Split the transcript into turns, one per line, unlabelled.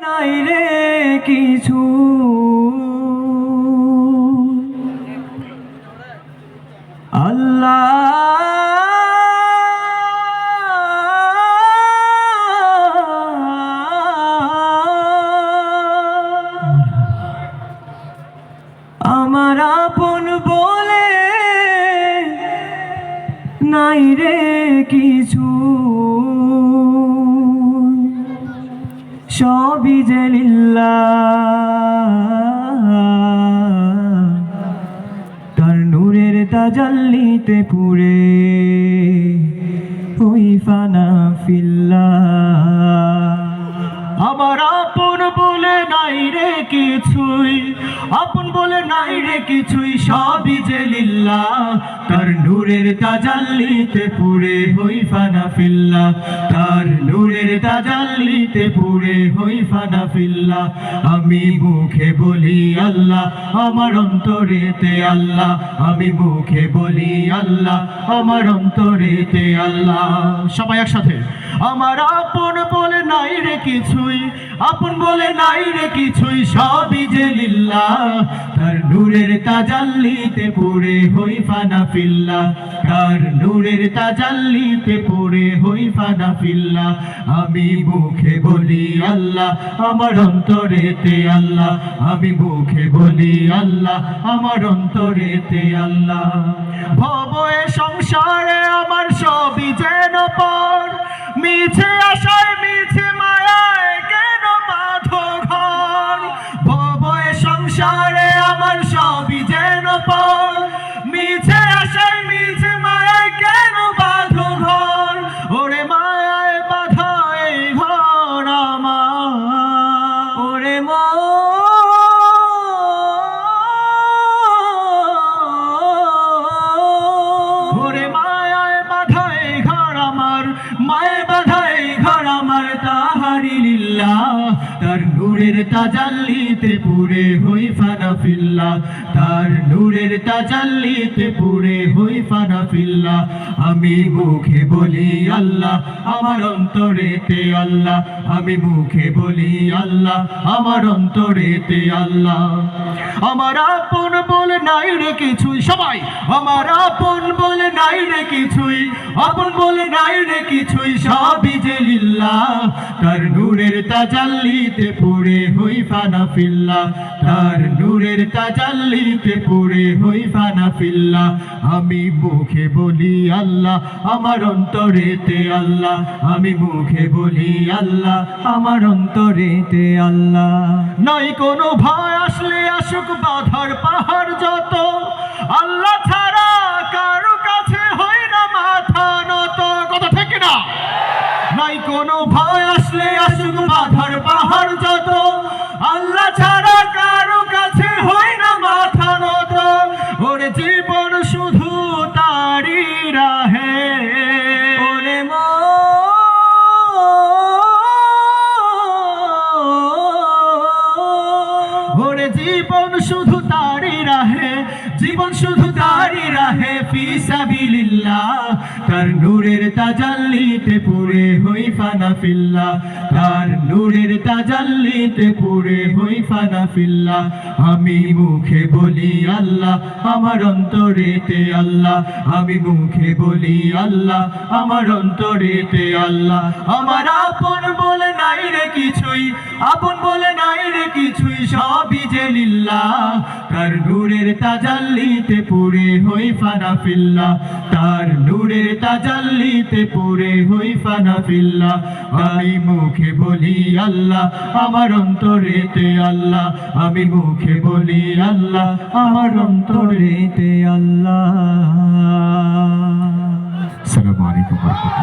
নাই রে কিছু। আল্লাহ। আমার আপন বলে নাই রে কিছু। সবই যে লিল্লাহ তার নূরের তাজাল্লিতে পুরে ওই ফানা ফিল্লা। আমার আপন বলে নাই রে কিছুই। আপন বলে নাই রে কিছুই, সবই যে লিল্লা তার নূরের তাজাল্লিতে পুরে হই ফানা ফিল্লা তার নূরের তাজাল্লিতে পুরে হই ফানা ফিল্লা আমি মুখে বলি আল্লাহ, আমার অন্তরেতে আল্লাহ। আমি মুখে বলি আল্লাহ, আমার অন্তরেতে আল্লাহ। সবাই একসাথে। আমার আপন বলে নাই রে কিছুই, আপন বলে নাই রে কিছুই, সবই যে লিল্লাহ তার নূরের তাজাল্লিতে পুরে হই ফানা ফিল্লা তার নূরের তাজাল্লিতে পুরে হই ফানা ফিল্লা আমি মুখে বলি আল্লাহ, আমার অন্তরেতে আল্লাহ। আমি মুখে বলি আল্লাহ, আমার অন্তরেতে আল্লাহ। ভব সংসারে আমার সবই যেন পর। মিছে আশায় সংসারে আমার সবই যেন পর। মিছে আশায়, মিছে মায়ায় কেন বাঁধো ঘর? ওরে মায়ায় বাধা এই ঘর আমার। ওরে ওরে মায়ায় বাধায় ঘর আমার মায়ের বাধায় ঘর আমার তাহারি লিল্লাহ তার নূরের তাজাল্লিতে পুরে হই ফানা ফিল্লা তার নূরের তাজাল্লিতে পুরে হই ফানা ফিল্লা আমি মুখে বলি আল্লাহ, আমার অন্তরেতে আল্লাহ। আমি মুখে বলি আল্লাহ, আমার অন্তরেতে আল্লাহ। আমার আপন বলে নাই রে কিছুই, সবাই। আমার আপন বলে নাই রে কিছুই আপন বলে নাই রে কিছুই সবই যে লিল্লাহ তার নূরের তাজাল্লিতে পুরে হই ফানা ফিল্লা। তার নূরের তাজাল্লিতে পুরে হই ফানা ফিল্লা। আমি মুখে বলি আল্লাহ, আমার অন্তরেতে আল্লাহ। আমি মুখে বলি আল্লাহ, আমার অন্তরেতে আল্লাহ। নাই কোনো ভয় আসলে আসুক বাধার পাহাড় যত। আল্লাহ ছাড়া কোনো ভয় আসলে আসুক বাধার পাহাড় যত। আল্লাহ ছাড়া কারও কাছে হই না মাথা নত। ওরে জীবন শুধু তারি রাহে। ওরে ওরে জীবন শুধু তারি রাহে। জীবন শুধু তারি রাহে ফিসাবিলিল্লাহ তার নূরের তাজাল্লিতে পুরে হই ফানা ফিল্লা তার নূরের তাজাল্লিতে পুরে হই ফানা ফিল্লা আমি মুখে বলি আল্লাহ, আমার অন্তরেতে আল্লাহ। আমি মুখে বলি আল্লাহ, আমার অন্তরেতে আল্লাহ। আমার আপন বলে নাই রে কিছুই। আপন বলে নাই রে কিছুই, সবই যে লিল্লাহ তার নূরের তাজাল্লিতে পুরে হই ফানা ফিল্লা। তার নূরের তাজাল্লিতে পুরে হই ফানা ফিল্লা। আমি মুখে বলি আল্লাহ, আমার অন্তরেতে আল্লাহ। আমি মুখে বলি আল্লাহ, আমার অন্তরেতে আল্লাহ।
আসসালামু আলাইকুম